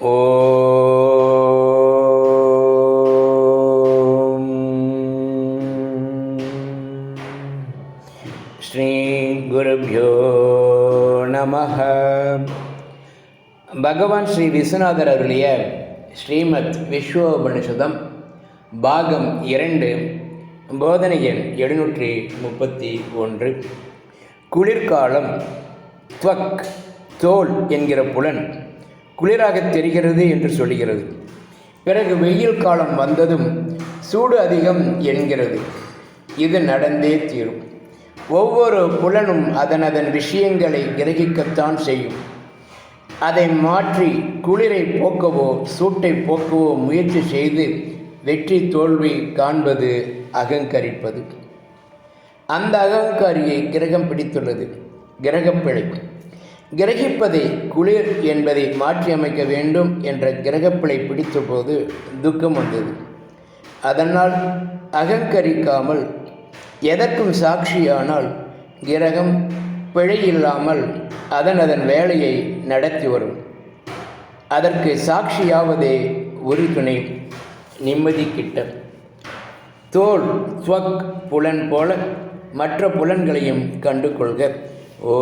ஓம். ஸ்ரீ குருபியோ நம பகவான் ஸ்ரீ விஸ்வநாதர் அருளிய ஸ்ரீமத் விஸ்வோபனிஷதம் பாகம் இரண்டு போதனை எண் எழுநூற்றி முப்பத்தி ஒன்று. குளிர்காலம் துவக் தோல் என்கிற புலன் குளிராக தெரிகிறது என்று சொல்கிறது பிறகு வெயில் காலம் வந்ததும் சூடு அதிகம் என்கிறது. இது நடந்தே தீரும். ஒவ்வொரு புலனும் அதன் அதன் விஷயங்களை கிரகிக்கத்தான் செய்யும். அதை மாற்றி குளிரை போக்கவோ சூட்டை போக்கவோ முயற்சி செய்து வெற்றி தோல்வி காண்பது அகங்கரிப்பது. அந்த அகங்காரியை கிரகம் பிடித்துள்ளது. கிரகப்பிழை கிரகிப்பதை குளிர் என்பதை மாற்றியமைக்க வேண்டும் என்ற கிரகப்பிழை பிடித்தபோது துக்கம் வந்தது. அதனால் அகங்கரிக்காமல் எதற்கும் சாட்சியானால் கிரகம் பிழை இல்லாமல் அதன் அதன் வேலையை நடத்தி வரும். அதற்கு சாட்சியாவதே ஒரு துணை நிம்மதி கிட்ட தோல் ஸ்வக் புலன் போல மற்ற புலன்களையும் கண்டு கொள்க ஓ